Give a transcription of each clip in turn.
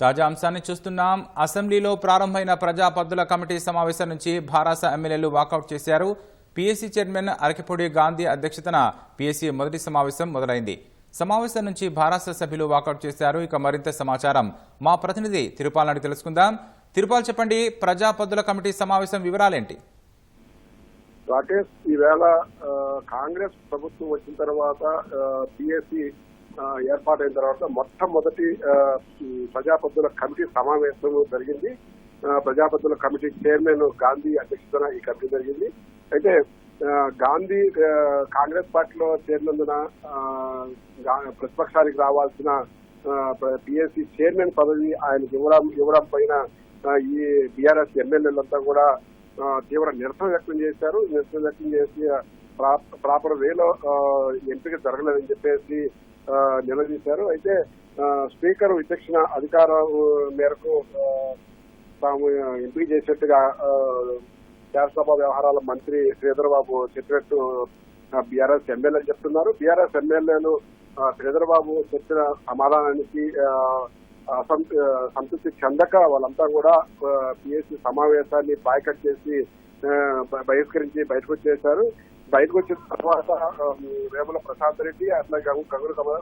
తాజా అంశాన్ని చూస్తున్నాం. అసెంబ్లీలో ప్రారంభమైన ప్రజా పద్దుల కమిటీ సమావేశం నుంచి భారాస ఎమ్మెల్యేలు వాకౌట్ చేశారు. పీఎస్సీ చైర్మన్ అరకిపూడి గాంధీ అధ్యక్షతన పీఎస్సీ మొదటి సమావేశం మొదలైంది. సమావేశం నుంచి భారాస సభ్యులు వాకౌట్ చేశారు. ఇక మరింత సమాచారం మా ప్రతినిధి తిరుపాల్ నాడు తెలుసుకుందాం. తిరుపాల్ చెప్పండి ప్రజా పద్దుల కమిటీ సమావేశం వివరాలేంటి? రాకేష్ ఈవేళ కాంగ్రెస్ ప్రభుత్వం వచ్చిన తర్వాత పిఎస్సి ఏర్పాటైన తర్వాత మొట్టమొదటి ప్రజాపద్దుల కమిటీ సమావేశం జరిగింది. ప్రజాపద్దుల కమిటీ చైర్మన్ గాంధీ అధ్యక్షతన ఈ కమిటీ జరిగింది. అయితే గాంధీ కాంగ్రెస్ పార్టీలో చేరినందున ప్రతిపక్షానికి రావాల్సిన పిఎస్సి చైర్మన్ పదవి ఆయన ఇవ్వడం ఇవ్వడం పైన ఈ బీఆర్ఎస్ ఎమ్మెల్యేలంతా కూడా తీవ్ర నిరసన వ్యక్తం చేశారు. నిరసన వ్యక్తం చేసి ప్రా- ప్రాపర్ వేలో ఎంపిక జరగలేదని చెప్పేసి నిలదీశారు. అయితే స్పీకర్ విచక్షణ అధికారం మేరకు తాము ఎంపిక చేసినట్టుగా శాసనసభ వ్యవహారాల మంత్రి శ్రీధరబాబు చెప్పినట్టు బీఆర్ఎస్ ఎమ్మెల్యేలు చెప్తున్నారు. బీఆర్ఎస్ ఎమ్మెల్యేలు శ్రీధరబాబు చెప్పిన సమాధానానికి సంతృప్తి చెందక వాళ్ళంతా కూడా పిఎస్సి సమావేశాన్ని బాయ్కట్ చేసి బహిష్కరించి బయటకు వచ్చేశారు. బయటకు వచ్చిన తర్వాత వేముల ప్రశాంత్ రెడ్డి అట్లాగే గంగు గంగుల కమల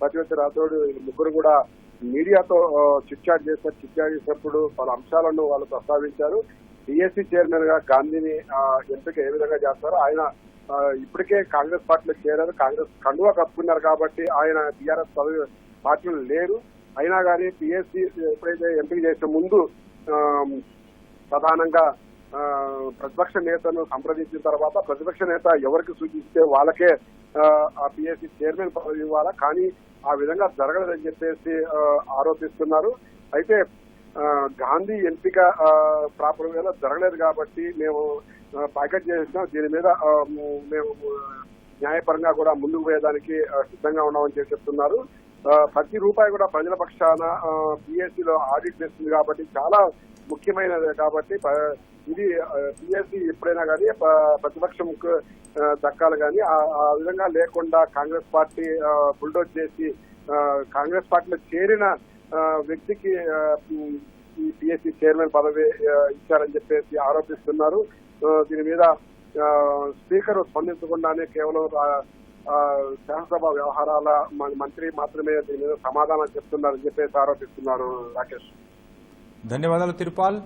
సత్య రాథోడ్ ముగ్గురు కూడా మీడియాతో చిట్చాట్ చేశారు. చిట్చాట్ చేసినప్పుడు పలు అంశాలను వాళ్ళు ప్రస్తావించారు. పిఎస్సి చైర్మన్గా గాంధీని ఆ, ఎంపిక ఏ విధంగా చేస్తారో ఆయన ఇప్పటికే కాంగ్రెస్ పార్టీలో చేరారు. కాంగ్రెస్ కండువా కప్పుకున్నారు కాబట్టి ఆయన టీఆర్ఎస్ పదవి పార్టీలు లేరు. అయినా కానీ పిఎస్సి ఎప్పుడైతే ఎంపిక చేసే ముందు ప్రధానంగా ప్రతిపక్ష నేతను సంప్రదించిన తర్వాత ప్రతిపక్ష నేత ఎవరికి సూచిస్తే వాళ్ళకే ఆ, పిఎస్సి చైర్మన్ పదవి ఇవ్వాలా? కానీ ఆ విధంగా జరగలేదని చెప్పేసి ఆరోపిస్తున్నారు. అయితే గాంధీ ఎంపిక ప్రాపర్ వేళ జరగలేదు కాబట్టి మేము ప్యాకెట్ చేసినాం. దీని మీద మేము న్యాయపరంగా కూడా ముందుకు పోయేదానికి సిద్ధంగా ఉన్నామని చెప్పి చెప్తున్నారు. ప్రతి రూపాయి కూడా ప్రజల పక్షాన పిఎస్సిలో ఆడిట్ చేస్తుంది కాబట్టి చాలా ముఖ్యమైనది కాబట్టి ప- ఇది పిఎస్సి ఎప్పుడైనా కానీ ప్రతిపక్షం దక్కాలి కానీ ఆ- విధంగా లేకుండా కాంగ్రెస్ పార్టీ బుల్డోజ్ చేసి కాంగ్రెస్ పార్టీలో చేరిన వ్యక్తికి ఈ పిఎస్సి చైర్మన్ పదవి ఇచ్చారని చెప్పేసి ఆరోపిస్తున్నారు. దీని మీద స్పీకర్ స్పందించకుండానే కేవలం శాసనసభ వ్యవహారాల మంత్రి మాత్రమే దీని మీద సమాధానం చెప్తున్నారని చెప్పేసి ఆరోపిస్తున్నారు రాకేష్. ధన్యవాదాలు తిరుపాల్.